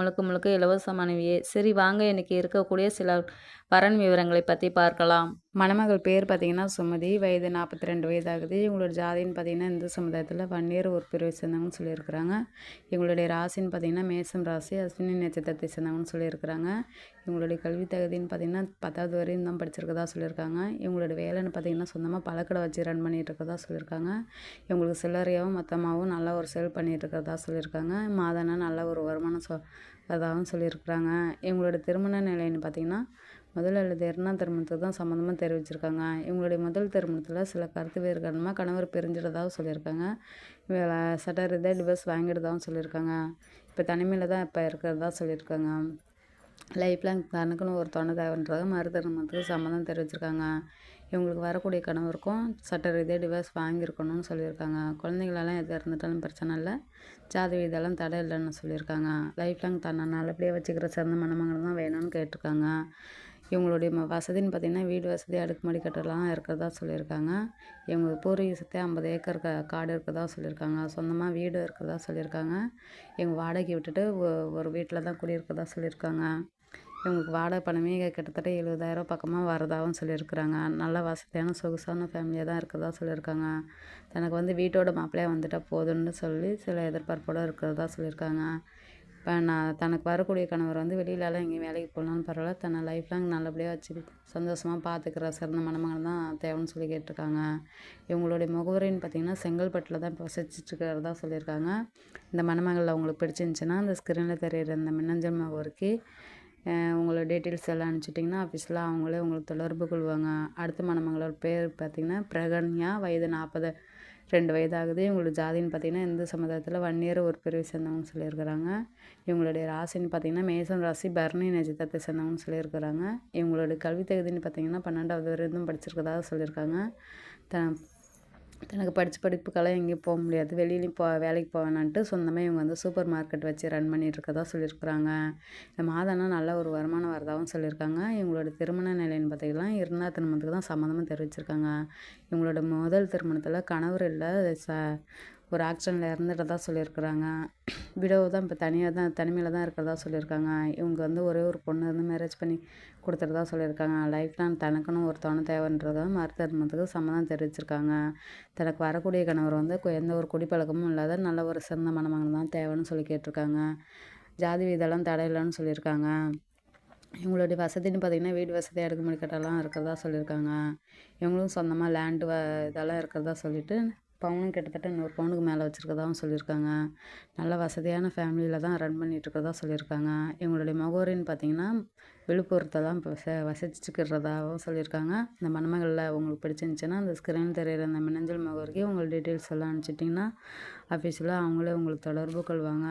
முழுக்க முழுக்க இலவசமானவையே. சரி வாங்க இன்றைக்கி இருக்கக்கூடிய சில வரன் விவரங்களை பற்றி பார்க்கலாம். மணமகள் பேர் பார்த்தீங்கன்னா சுமதி. வயது நாற்பத்தி ரெண்டு வயதாகுது. இவங்களோட ஜாதின்னு பார்த்தீங்கன்னா இந்து சமுதாயத்தில் வன்னியர் ஒரு பிரிவை சேர்ந்தவங்கன்னு சொல்லியிருக்கிறாங்க. இவங்களுடைய ராசின்னு பார்த்தீங்கன்னா மேசம் ராசி அஸ்வினி நட்சத்திரத்தை சேர்ந்தவங்கன்னு சொல்லியிருக்கிறாங்க. இவங்களுடைய கல்வி தகுதின்னு பார்த்தீங்கன்னா பத்தாவது வரையும் தான் படிச்சிருக்கதா சொல்லியிருக்காங்க. இவங்களோட வேலைன்னு பார்த்தீங்கன்னா சொந்தமாக பழக்கடை வச்சு ரன் பண்ணிகிட்டு இருக்கதா சொல்லியிருக்காங்க. இவங்களுக்கு சில்லறையாகவும் மொத்தமாகவும் நல்லா ஒரு செல் பண்ணிகிட்டு இருக்கிறதா சொல்லியிருக்காங்க. மாதனா நல்ல ஒரு வருமானம் சொ அதாகவும் சொல்லியிருக்கிறாங்க. இவங்களோட திருமண நிலைன்னு பார்த்திங்கன்னா முதல் அல்லது இரண்டாம் திருமணத்துக்கு தான் சம்மந்தமாக தெரிவிச்சிருக்காங்க. இவங்களுடைய முதல் திருமணத்தில் சில கருத்து வேறு காரணமாக கணவர் பிரிஞ்சிடதாகவும் சொல்லியிருக்காங்க. சட்ட ரீதியாக டிவர்ஸ் வாங்கிடுதாகவும் சொல்லியிருக்காங்க. இப்போ தனிமையில் தான் இப்போ இருக்கிறதா சொல்லியிருக்காங்க. லைஃப் லாங் தனக்குன்னு ஒரு துணை தேவைன்றதாக மறு திருமணத்துக்கு தெரிவிச்சிருக்காங்க. இவங்களுக்கு வரக்கூடிய கணவருக்கும் சட்ட ரீதியாக டிவர்ஸ் வாங்கியிருக்கணும்னு சொல்லியிருக்காங்க. குழந்தைங்களெல்லாம் எது இருந்துட்டாலும் பிரச்சனை இல்லை. ஜாதி இதெல்லாம் தடை இல்லைன்னு சொல்லியிருக்காங்க. லைஃப் லாங் தன்னை நல்லபடியாக வச்சுக்கிற சிறந்த மணமங்கள் தான் வேணும்னு கேட்டிருக்காங்க. இவங்களுடைய வசதின்னு பார்த்திங்கன்னா வீடு வசதி அடுக்குமாடி கட்டலாம் இருக்கிறதா சொல்லியிருக்காங்க. இவங்க பூர்வீக ஐம்பது ஏக்கர் க காடு இருக்கிறதா சொல்லியிருக்காங்க. சொந்தமாக வீடு இருக்கிறதா சொல்லியிருக்காங்க. இவங்க வாடகை விட்டுட்டு ஒரு வீட்டில் தான் குடியிருக்கிறதா சொல்லியிருக்காங்க. இவங்களுக்கு வாடகை பணமே கிட்டத்தட்ட எழுபதாயிரம் பக்கமாக வரதாகவும் சொல்லியிருக்கிறாங்க. நல்ல வசதியான சொகுசான ஃபேமிலியாக தான் இருக்கிறதா சொல்லியிருக்காங்க. தனக்கு வந்து வீட்டோட மாப்பிள்ளையாக வந்துட்டால் போதும்னு சொல்லி சில எதிர்பார்ப்போடு இருக்கிறதா சொல்லியிருக்காங்க. இப்போ நான் தனக்கு வரக்கூடிய கணவர் வந்து வெளியிலலாம் எங்கேயும் வேலைக்கு போகலான்னு பரவாயில்ல. தன்னை லைஃப் லாங் நல்லபடியாக வச்சு சந்தோஷமாக பார்த்துக்கிற சிறந்த மணமகன் தான் தேவைன்னு சொல்லி கேட்டிருக்காங்க. இவங்களுடைய முகவரின்னு பார்த்தீங்கன்னா செங்கல்பட்டில் தான் இப்போ சொல்லியிருக்காங்க. இந்த மணமகளில் அவங்களுக்கு பிடிச்சிருந்துச்சின்னா அந்த ஸ்க்ரீனில் தெரியிற இந்த மின்னஞ்சல் முகவரிக்கு உங்களோட டீட்டெயில்ஸ் எல்லாம் அனுப்பிச்சிட்டிங்கன்னா ஆஃபீஸில் அவங்களே உங்களுக்கு தொடர்பு கொள்வாங்க. அடுத்த மணமகளோட பேர் பார்த்திங்கன்னா பிரகன்யா. வயது நாற்பது ரெண்டு வயதாகுது. இவங்களோட ஜாதின்னு பார்த்திங்கன்னா இந்து சமுதாயத்தில் வன்னியர் ஒரு பிரிவு சேர்ந்தவங்கன்னு சொல்லியிருக்கிறாங்க. இவங்களுடைய ராசின்னு பார்த்திங்கன்னா மேசன் ராசி பரணி நட்சத்திரத்தை சேர்ந்தவங்கன்னு சொல்லியிருக்கிறாங்க. இவங்களுடைய கல்வி தகுதின்னு பார்த்திங்கன்னா பன்னெண்டாவது வரைக்கும் படிச்சிருக்கதாக சொல்லியிருக்காங்க. த எனக்கு படித்த படிப்புக்கெல்லாம் எங்கேயும் போக முடியாது. வெளியிலையும் போ வேலைக்கு போவேனான்ட்டு சொந்தமாக இவங்க வந்து சூப்பர் மார்க்கெட் வச்சு ரன் பண்ணிகிட்ருக்கதா சொல்லியிருக்கிறாங்க. இந்த மாதம்னா நல்ல ஒரு வருமானம் வரதாகவும் சொல்லியிருக்காங்க. இவங்களோட திருமண நிலைன்னு பார்த்திங்கன்னா இரண்டாவது திருமணத்துக்கு தான் சம்மந்தமாக தெரிவிச்சிருக்காங்க. இவங்களோட முதல் திருமணத்தில் கணவர் இல்லை ச ஒரு ஆக்சிடெண்ட்டில் இறந்துட்டதா சொல்லியிருக்கிறாங்க. விடவு தான் இப்போ தனியாக தான் தனிமையில் தான் இருக்கிறதா சொல்லியிருக்காங்க. இவங்க வந்து ஒரே ஒரு பொண்ணு வந்து மேரேஜ் பண்ணி கொடுத்துறதா சொல்லியிருக்காங்க. லைஃப் டைம் தனக்குன்னு ஒரு துணை தேவைன்றதை மருத்துவத்துக்கு சம்மதம் தெரிவிச்சிருக்காங்க. தனக்கு வரக்கூடிய கணவர் வந்து எந்த ஒரு குடிப்பழக்கமும் இல்லாத நல்ல ஒரு சிறந்த மணமகன் தான் தேவைன்னு சொல்லி கேட்டிருக்காங்க. ஜாதி வீதெல்லாம் தடையில்லைன்னு சொல்லியிருக்காங்க. இவங்களுடைய வசதின்னு பார்த்திங்கன்னா வீடு வசதி அடுக்குமாடி கட்டெல்லாம் இருக்கிறதா சொல்லியிருக்காங்க. இவங்களும் சொந்தமாக லேண்டு வ இதெல்லாம் இருக்கிறதா சொல்லிவிட்டு பவுனும் கிட்டத்தட்ட நூறு பவுனுக்கு மேலே வச்சுருக்கதாகவும் சொல்லியிருக்காங்க. நல்ல வசதியான ஃபேமிலியில் தான் ரன் பண்ணிகிட்ருக்கறதா சொல்லியிருக்காங்க. இவங்களுடைய முகவரின்னு பார்த்தீங்கன்னா விழுப்புரத்தை தான் இப்போ வச வசிச்சுக்கிறதாகவும் சொல்லியிருக்காங்க. இந்த மணமகளில் உங்களுக்கு பிடிச்சிருந்துச்சின்னா அந்த ஸ்க்ரீன் தெரியிற அந்த மின்னஞ்சல் முகவரிக்கு உங்கள் டீட்டெயில்ஸ் எல்லாம் அனுப்பிச்சிட்டிங்கன்னா ஆஃபீஸில் அவங்களே உங்களுக்கு தொடர்பு கொள்வாங்க.